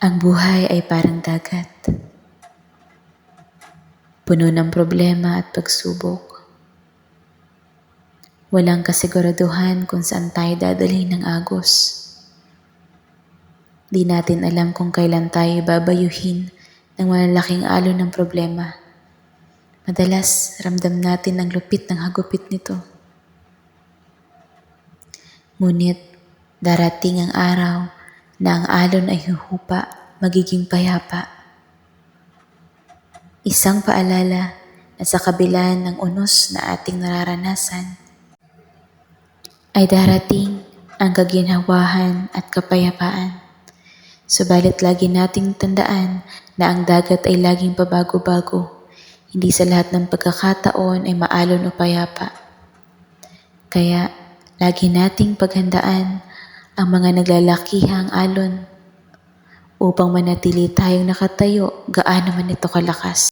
Ang buhay ay parang dagat. Puno ng problema at pagsubok. Walang kasiguraduhan kung saan tayo dadalhin ng agos. Di natin alam kung kailan tayo babayuhin ng malalaking alon ng problema. Madalas, ramdam natin ang lupit ng hagupit nito. Ngunit, darating ang araw na ang alon ay huhupa, magiging payapa. Isang paalala na sa kabila ng unos na ating nararanasan, ay darating ang kaginhawahan at kapayapaan. Subalit lagi nating tandaan na ang dagat ay laging pabago-bago. Hindi sa lahat ng pagkakataon ay maalon o payapa. Kaya lagi nating paghandaan ang mga naglalakihang alon upang manatili tayong nakatayo gaano man ito kalakas.